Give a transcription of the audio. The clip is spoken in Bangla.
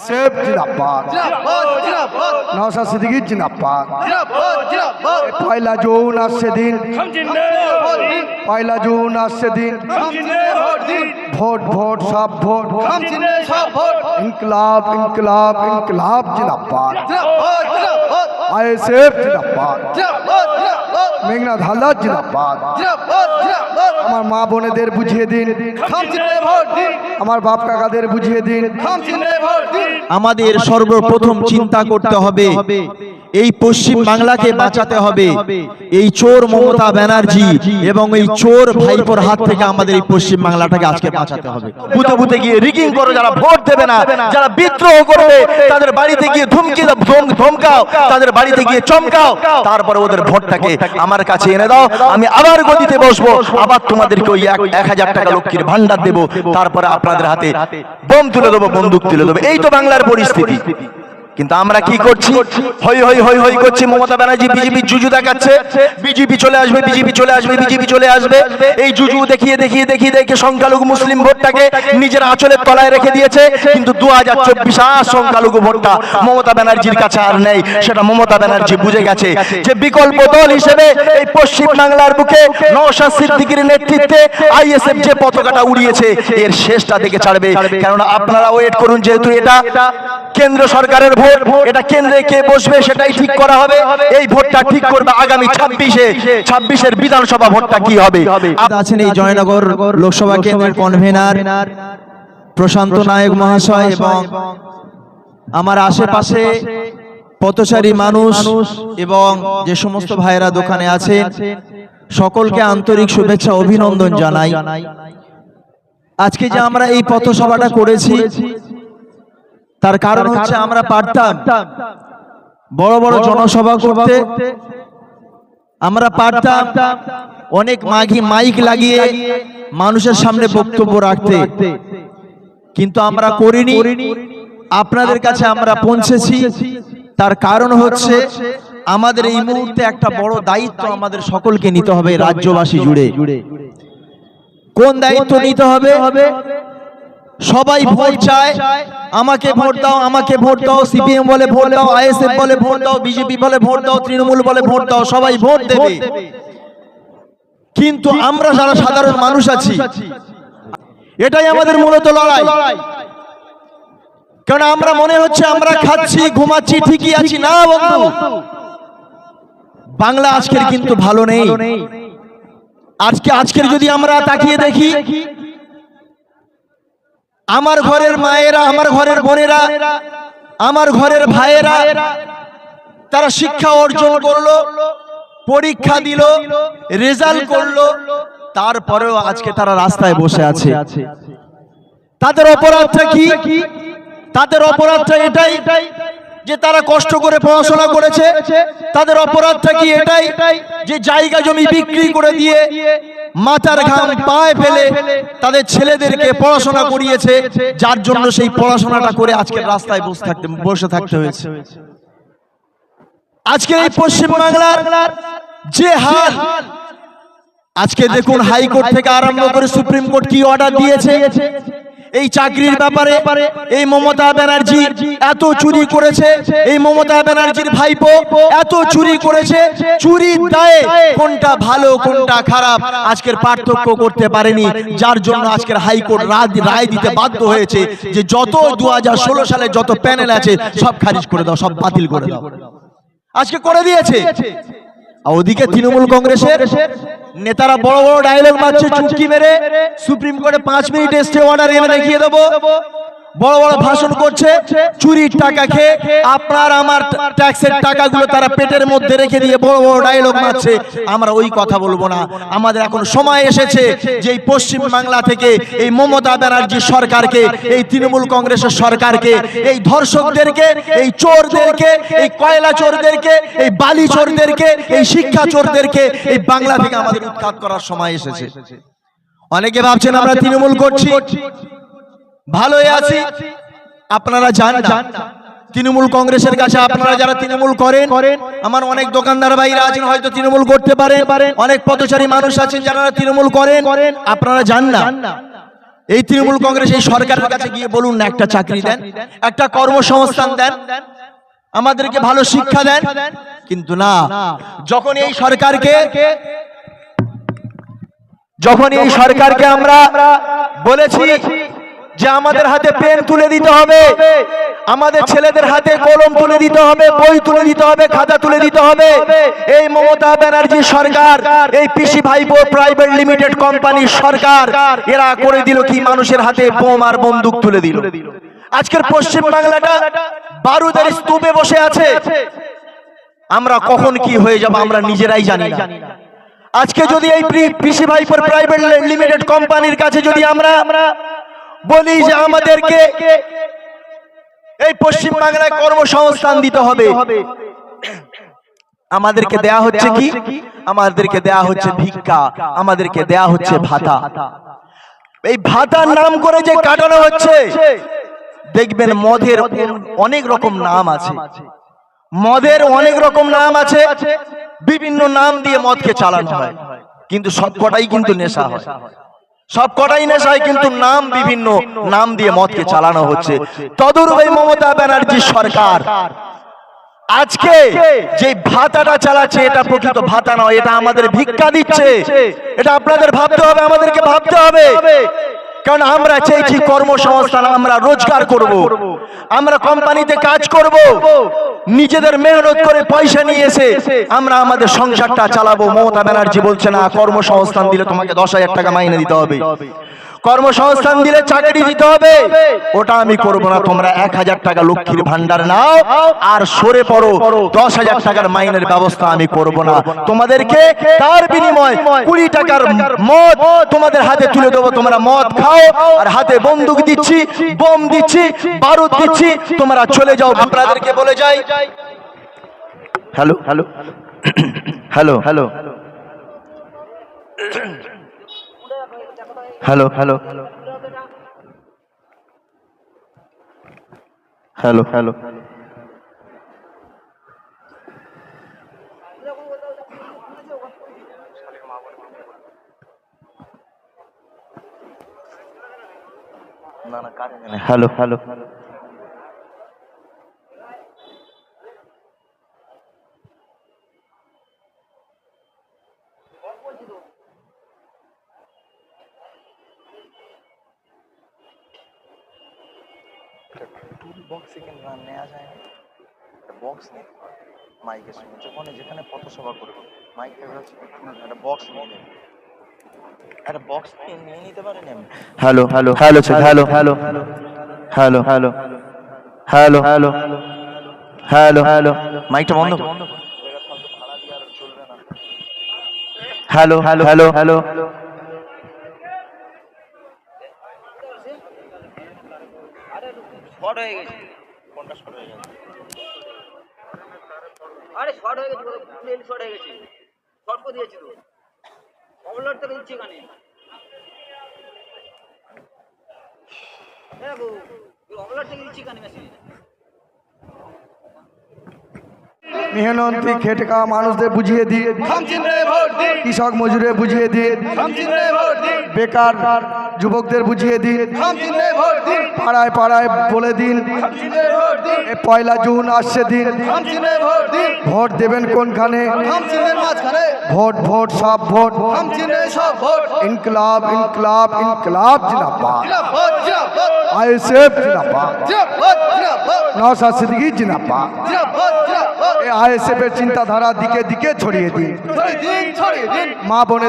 সেফ জিন্দাবাদ নওশাদ সিদ্দিকী জিন্দাবাদ পয়লা জুন আসছে দিন পয়লা জুন আসছে দিন ভোট ভোট সব ভোট ইনকলাব ইনকলাব ইনকলাব জিন্দাবাদ আইএসএফ জিন্দাবাদ মেঘনাথ হালদার জিন্দাবাদ আমার মা বোনেদের বুঝিয়ে দিন। আমার বাপ কাকাদের বুঝিয়ে দিন। আমাদের সর্বপ্রথম চিন্তা করতে হবে। এই পশ্চিম বাংলাকে বাঁচাতে হবে। এই চোর মমতা ব্যানার্জি এবং এই চোর ভাইপোর হাত থেকে আমাদের এই পশ্চিম বাংলাটাকে আজকে বাঁচাতে হবে। বুথে বুথে গিয়ে রিগিং করো যারা ভোট দেবে না যারা বিদ্রোহ করবে তাদের বাড়িতে গিয়ে ধুমকি ধমকাও তাদের বাড়িতে গিয়ে চমকাও তারপরে ওদের ভোটটাকে আমার কাছে এনে দাও আমি আবার গদিতে বসবো আবার তোমাদেরকে ওই এক- হাজার টাকা লক্ষ্মীর ভান্ডার দেবো। তারপরে আপনাদের হাতে বোম তুলে দেবো, বন্দুক তুলে দেবো। এই তো বাংলার পরিস্থিতি। কিন্তু আমরা কি করছি? হই হই হই হই করছি। মমতা ব্যানার্জি বিজেপি জুজু দেখাচ্ছে। বিজেপি চলে আসবে বিজেপি চলে আসবে বিজেপি চলে আসবে। এই জুজু দেখিয়ে দেখিয়ে দেখিয়ে দেখে সংখ্যালঘু মুসলিম ভোটটাকে নিজের আঁচলের তলায় রেখে দিয়েছে। কিন্তু দু হাজার চব্বিশ আর সংখ্যালঘু ভোটটা মমতা ব্যানার্জির কাছে আর নেই। সেটা মমতা ব্যানার্জি বুঝে গেছে যে বিকল্প দল হিসেবে এই পশ্চিম বাংলার বুকে নওশাদ সিদ্দিকীর নেতৃত্বে আইএসএফ যে পতাকাটা উড়িয়েছে এর শেষটা দেখে ছাড়বে। কেননা আপনারা ওয়েট করুন যেহেতু এটা কেন্দ্র সরকারের ভোট, এটা কেন্দ্রে কে বসবে সেটাই ঠিক করা হবে। এই ভোটটা ঠিক করবে আগামী ছাব্বিশে। ছাব্বিশের বিধানসভা ভোটটা কি হবে? আছেন এই জয়নগর লোকসভা কেন্দ্রের কনভেনার প্রশান্ত নায়ক মহাশয় এবং আমার আশেপাশে পথচারী মানুষ এবং যে সমস্ত ভাইয়েরা দোকানে আছেন, সকলকে আন্তরিক শুভেচ্ছা, অভিনন্দন জানাই। আজকে যে আমরা এই পথসভাটা করেছি তার কারণ হচ্ছে আমরা পারতাম বড় বড় জনসভা করতে আমরা পারতাম অনেক মাঘি মাইক লাগিয়ে মানুষের সামনে বক্তব্য রাখতে। কিন্তু আমরা করিনি। আপনাদের কাছে আমরা পৌঁছেছি। তার কারণ হচ্ছে আমাদের এই মুহূর্তে একটা বড় দায়িত্ব আমাদের সকলকে নিতে হবে রাজ্যবাসী জুড়ে। কোন দায়িত্ব নিতে হবে? সবাই ভোট চায়। আমাকে ভোট দাও আমাকে ভোট দাও সিপিএম বলে ভোট দাও আইএসএফ বলে ভোট দাও বিজেপি বলে ভোট দাও তৃণমূল বলে ভোট দাও সবাই ভোট দেবে। কিন্তু আমরা যারা সাধারণ মানুষ আছি এটাই আমাদের মূলত লড়াই। কারণ আমরা মনে হচ্ছে আমরা খাচ্ছি ঘুমাচ্ছি ঠিকই আছি না বন্ধু? বাংলা আজকের কিন্তু ভালো নেই। আজকে আজকের যদি আমরা তাকিয়ে দেখি আমার ঘরের মায়েরা, আমার ঘরের বোনেরা, আমার ঘরের ভাইয়েরা, তারা শিক্ষা অর্জন করল, পরীক্ষা দিল, রেজাল্ট করল, তারপরেও আজকে তারা রাস্তায় বসে আছে। তাদের অপরাধটা কি? তাদের অপরাধটা এটাই যে তারা কষ্ট করে পড়াশোনা করেছে। তাদের অপরাধটা কি এটাই যে জায়গা জমি বিক্রি করে দিয়ে মাথার ঘাম পায়ে ফেলে তাদের ছেলেদেরকে পড়াশোনা করিয়েছে যার জন্য সেই পড়াশোনাটা করে আজকে রাস্তায় বসে থাকতে বসে থাকতে হয়েছে। আজকে এই পশ্চিম বাংলার যে হাল আজকে দেখুন হাইকোর্ট থেকে আরম্ভ করে সুপ্রিম কোর্ট কি অর্ডার দিয়েছে? এই চাকরির ব্যাপারে, এই মমতা ব্যানার্জি এত চুরি করেছে, এই মমতা ব্যানার্জির ভাইপো এত চুরি করেছে, চুরির দায়ে কোনটা ভালো, কোনটা খারাপ আজকের পার্থক্য করতে পারেনি। যার জন্য আজকের হাইকোর্ট রায় দিতে বাধ্য হয়েছে যে যত দু হাজার ষোলো সালে যত প্যানেল আছে, সব খারিজ করে দাও, সব বাতিল করে দাও। আজকে করে দিয়েছে। ওদিকে তৃণমূল কংগ্রেসের নেতারা বড় বড় ডায়লগ মারছে চুটকি মেরে সুপ্রিম কোর্টে পাঁচ মিনিট স্টে অর্ডার এনে দেখিয়ে দেবো। বড় বড় ভাষণ করছে, চুরির টাকা খেয়ে আপনার আমার ট্যাক্সের টাকাগুলো তারা পেটের মধ্যে রেখে দিয়ে বড় বড় ডায়লগ মারছে। আমরা ওই কথা বলব না। আমাদের এখন সময় এসেছে যে পশ্চিম বাংলা থেকে এই মমতা ব্যানার্জি সরকারকে, এই তৃণমূল কংগ্রেসের সরকারকে, এই ধর্ষকদেরকে, এই চোরদেরকে, এই কয়লা চোরদেরকে, এই বালি চোরদেরকে, এই শিক্ষা চোরদেরকে এই বাংলা থেকে আমাদের উৎখাত করার সময় এসেছে। অনেকে ভাবছেন আমরা তৃণমূল করছি। ভালোই আছি। আপনারা জান না। তৃণমূল কংগ্রেসের কাছে আপনারা যারা তৃণমূল করেন আমার অনেক দোকানদার ভাইরা আছেন হয়তো তৃণমূল করতে পারেন। অনেক পথচারী মানুষ আছেন যারা তৃণমূল করেন। আপনারা জান না। এই তৃণমূল কংগ্রেস এই সরকারের কাছে গিয়ে বলুন না একটা চাকরি দেন একটা কর্মসংস্থান দেন আমাদেরকে ভালো শিক্ষা দেন। কিন্তু না যখন এই সরকারকে যখন এই সরকারকে আমরা বলেছি যে আমাদের হাতে পেন তুলে দিতে হবে। আমাদের ছেলেদের হাতে কলম তুলে দিতে হবে বই তুলে দিতে হবে খাতা তুলে দিতে হবে। এই মমতা ব্যানার্জি সরকার এই পিসি ভাইপো প্রাইভেট লিমিটেড কোম্পানির সরকার এরা করে দিল কি মানুষের হাতে বোম আর বন্দুক তুলে দিল। আজকের পশ্চিম বাংলাটা বারুদের স্তূপে বসে আছে। আমরা কখন কি হয়ে যাব আমরা নিজেরাই জানি না। আজকে যদি এই পিসি ভাইপোর প্রাইভেট লিমিটেড কোম্পানির কাছে যদি আমরা বলি যে আমাদেরকে এই পশ্চিম বাংলায় কর্মসংস্থান দিতে হবে। আমাদেরকে দেয়া হচ্ছে কি? আমাদেরকে দেয়া হচ্ছে ভিক্ষা। আমাদেরকে দেয়া হচ্ছে ভাতা। এই ভাতার নাম করে যে কাটানো হচ্ছে দেখবেন মদের অনেক রকম নাম আছে। মদের অনেক রকম নাম আছে। বিভিন্ন নাম দিয়ে মদকে চালানো হয়। কিন্তু সবকটাই কিন্তু নেশা হয়। সব কটাই নেশায় কিন্তু নাম বিভিন্ন নাম দিয়ে মতকে চালানো হচ্ছে। তদরূপ এই মমতা ব্যানার্জি সরকার। আজকে যে ভাতাটা চালাচ্ছে, এটা প্রকৃত ভাতা নয়, এটা আমাদের ভিক্ষা দিচ্ছে। এটা আপনাদের ভাবতে হবে, আমাদেরকে ভাবতে হবে। কারণ আমরা চেয়েছি কর্মসংস্থান আমরা রোজগার করব। আমরা কোম্পানিতে কাজ করব। নিজেদের মেহনত করে পয়সা নিয়ে এসে আমরা আমাদের সংসারটা চালাবো। মমতা ব্যানার্জি বলছে না কর্মসংস্থান দিলে তোমাকে দশ হাজার টাকা মাইনে দিতে হবে। কর্মসংস্থান দিলে চাকরি দিতে হবে। ওটা আমি করব না তোমরা এক হাজার টাকা লক্ষ্মীর ভান্ডার নাও আর সরে পড়ো। দশ হাজার টাকার মাইনের ব্যবস্থা আমি করব না। তোমাদেরকে তার বিনিময় কুড়ি টাকার মদ তোমাদের হাতে তুলে দেবো। তোমরা মদ খাও আর হাতে বন্দুক দিচ্ছি বোম দিচ্ছি বারুদ দিচ্ছি তোমরা চলে যাও। আপনাদেরকে বলে যাই। Hello? Hello? Hello? Hello? Hello hello hello hello না না হ্যালো হ্যালো টুল বক্স এখানে না নেওয়া যায় না একটা বক্স নেই মাইকের সঙ্গে যখন যেখানে পথসভা করব মাইকের কাছে একটা বক্স নিয়ে নেবে একটা বক্স নিয়ে নিতে পারেন hello hello hello hello hello hello hello hello hello hello hello মাইকটা বন্ধ hello hello hello hello short হয়ে গেছে। আরে শর্ট হয়ে গেছে প্লেন শর্ট হয়ে গেছে। শর্ট করে দিয়েছি তো। অবলার থেকে দিচ্ছি এখানে। দেখো অবলার থেকে দিচ্ছি এখানে মেশিন মেহনতি খেটে খাওয়া মানুষদের বুঝিয়ে দিন। কৃষক মজুরে বুঝিয়ে দিন। বেকার যুবকদের বুঝিয়ে দিন। পাড়ায় পাড়ায় বলে দিন। পয়লা জুন আসছে দিন। ভোট দেবেন কোনখানে? ভোট ভোট সব ভোট। ইনকলাব ইনকলাব ইনকলাব আইএসএফ সিদ্দিকী আইএসএফ এর চিন্তাধারা দিকে দিকে ছড়িয়ে দিন। মা বোনেদের